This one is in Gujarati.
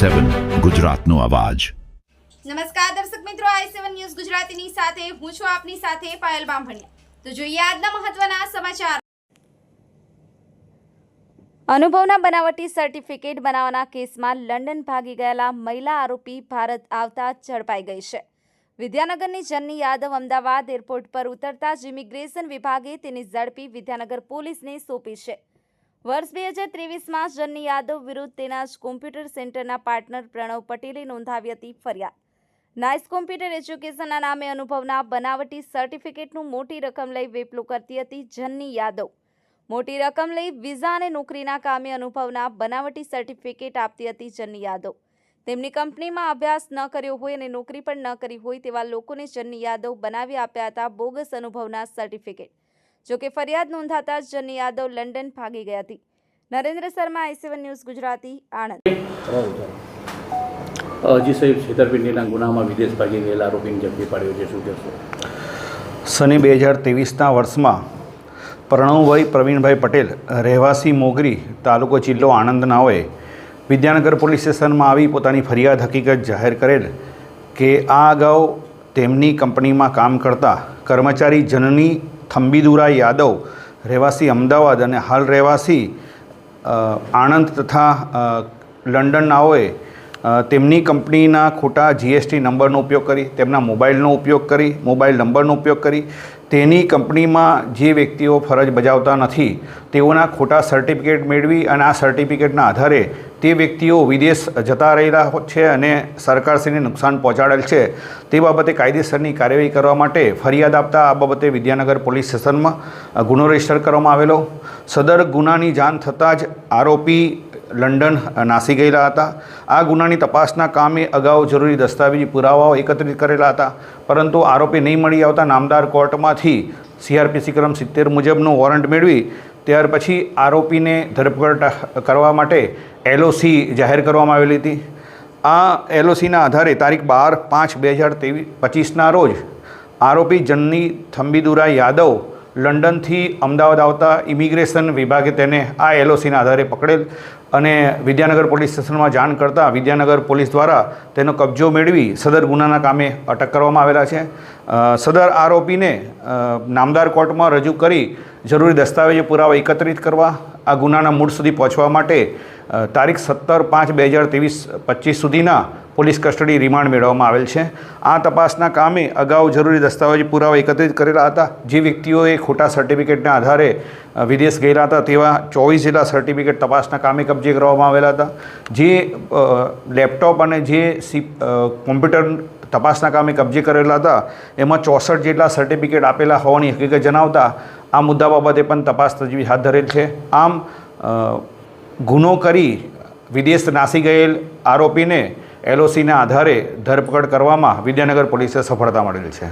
સેવન ગુજરાતનો અવાજ. નમસ્કાર દર્શક મિત્રો આઈ સેવન ન્યૂઝ ગુજરાતીની સાથે હું છું આપની સાથે પાયલ બામભણિયા. તો જોઈએ આજના મહત્વના સમાચાર. અનુભવના બનાવટી સર્ટિફિકેટ બનાવવાના કેસમાં લંડન ભાગી ગયેલા મહિલા આરોપી ભારત આવતા ઝડપાઈ ગઈ છે. વિદ્યાનગરની જન્ની યાદવ અમદાવાદ એરપોર્ટ પર ઉતરતા જ ઇમિગ્રેશન વિભાગે તેની ઝડપી વિદ્યાનગર પોલીસને સોંપી છે. વર્ષ બે હજાર ત્રેવીસમાં જન્ની યાદવ વિરુદ્ધ તેના જ કોમ્પ્યુટર સેન્ટરના પાર્ટનર પ્રણવ પટેલે નોંધાવી હતી ફરિયાદ. નાઇસ કોમ્પ્યુટર એજ્યુકેશનના નામે અનુભવના બનાવટી સર્ટિફિકેટનું મોટી રકમ લઈ વેપલું કરતી હતી જન્ની યાદવ. મોટી રકમ લઈ વિઝા અને નોકરીના કામે અનુભવના બનાવટી સર્ટિફિકેટ આપતી હતી જન્ની યાદવ. તેમની કંપનીમાં અભ્યાસ ન કર્યો હોય અને નોકરી પણ ન કરી હોય તેવા લોકોને જન્ની યાદવ બનાવી આપ્યા હતા બોગસ અનુભવના સર્ટિફિકેટ. જોકે ફરિયાદ નોંધાતા જ જની યાદવ લંડન ભાગી ગઈ હતી. Narendra Sharma I seven news Gujarati Anand. અજી સાહેબ છેતરપિંડીના ગુનામાં વિદેશ ભાગી ગયેલા આરોપીને ઝડપી પાડ્યો છે. શું કહેશો? સને બે હજાર ત્રેવીસના વર્ષમાં પ્રણવભાઈ પ્રવીણભાઈ પટેલ રહેવાસી મોગરી તાલુકો જિલ્લો આણંદનાઓએ વિદ્યાનગર પોલીસ સ્ટેશનમાં આવી પોતાની ફરિયાદ હકીકત જાહેર કરેલ કે આ અગાઉ તેમની કંપનીમાં કામ કરતા કર્મચારી જનની થંબીદુરા યાદવ, રહેવાસી અમદાવાદ અને હાલ રહેવાસી આણંદ તથા લંડનનાઓએ તેમની કંપનીના ખોટા જીએસટી નંબરનો ઉપયોગ કરી, તેમના મોબાઈલનો ઉપયોગ કરી, મોબાઈલ નંબરનો ઉપયોગ કરી તેની કંપનીમાં જે વ્યક્તિઓ ફરજ બજાવતા નથી, તેઓના ખોટા સર્ટિફિકેટ મેળવી અને આ સર્ટિફિકેટના આધારે તે વ્યક્તિઓ વિદેશ જતા રહેલા છે અને સરકારશ્રીને નુકસાન પહોંચાડેલ છે. તે બાબતે કાયદેસરની કાર્યવાહી કરવા માટે ફરિયાદ આપતા આ બાબતે વિદ્યાનગર પોલીસ સ્ટેશનમાં ગુનો રજિસ્ટર કરવામાં આવેલો. સદર ગુનાની જાણ થતાં જ આરોપી લંડન નાસી ગયેલા હતા. આ ગુનાની તપાસના કામે અગાઉ જરૂરી દસ્તાવેજી પુરાવાઓ એકત્રિત કરેલા હતા, પરંતુ આરોપી નહીં મળી આવતા નામદાર કોર્ટમાંથી સીઆરપીસી ક્રમ સિત્તેર મુજબનો વોરંટ મેળવી, ત્યાર પછી આરોપીને ધરપકડ કરવા માટે એલઓસી જાહેર કરવામાં આવેલી હતી. આ એલઓસીના આધારે તારીખ બાર પાંચ બે હજાર ત્રેવીસ પચીસના રોજ આરોપી જન્ની થંબીદુરા યાદવ લંડનથી અમદાવાદ આવતા ઇમિગ્રેશન વિભાગે તેને આ એલઓસીના આધારે પકડેલ અને વિદ્યાનગર પોલીસ સ્ટેશનમાં જાણ કરતાં વિદ્યાનગર પોલીસ દ્વારા તેનો કબજો મેળવી સદર ગુનાના કામે અટક કરવામાં આવેલા છે. સદર આરોપીને નામદાર કોર્ટમાં રજૂ કરી જરૂરી દસ્તાવેજો પુરાવા એકત્રિત કરવા, આ ગુનાના મૂળ સુધી પહોંચવા માટે તારીખ સત્તર પાંચ બે હજાર ત્રેવીસ પચીસ સુધીના પોલીસ કસ્ટડી રિમાન્ડ મેળવવામાં આવેલ છે. આ તપાસના કામે અગાઉ જરૂરી દસ્તાવેજ પુરાવા એકત્રિત કરેલા હતા. જે વ્યક્તિઓએ ખોટા સર્ટિફિકેટના આધારે વિદેશ ગયેલા હતા તેવા ચોવીસ જેટલા સર્ટિફિકેટ તપાસના કામે કબજે કરવામાં આવેલા હતા. જે લેપટોપ અને જે સી કોમ્પ્યુટર તપાસના કામે કબજે કરેલા હતા, એમાં ચોસઠ જેટલા સર્ટિફિકેટ આપેલા હોવાની હકીકત જણાવતા આ મુદ્દા બાબતે પણ તપાસ તજવીજ હાથ ધરેલ છે. આમ ગુનો કરી વિદેશ નાસી ગયેલ આરોપીને એલઓસીના આધારે ધરપકડ કરવામાં વિદ્યાનગર પોલીસે સફળતા મળેલ છે.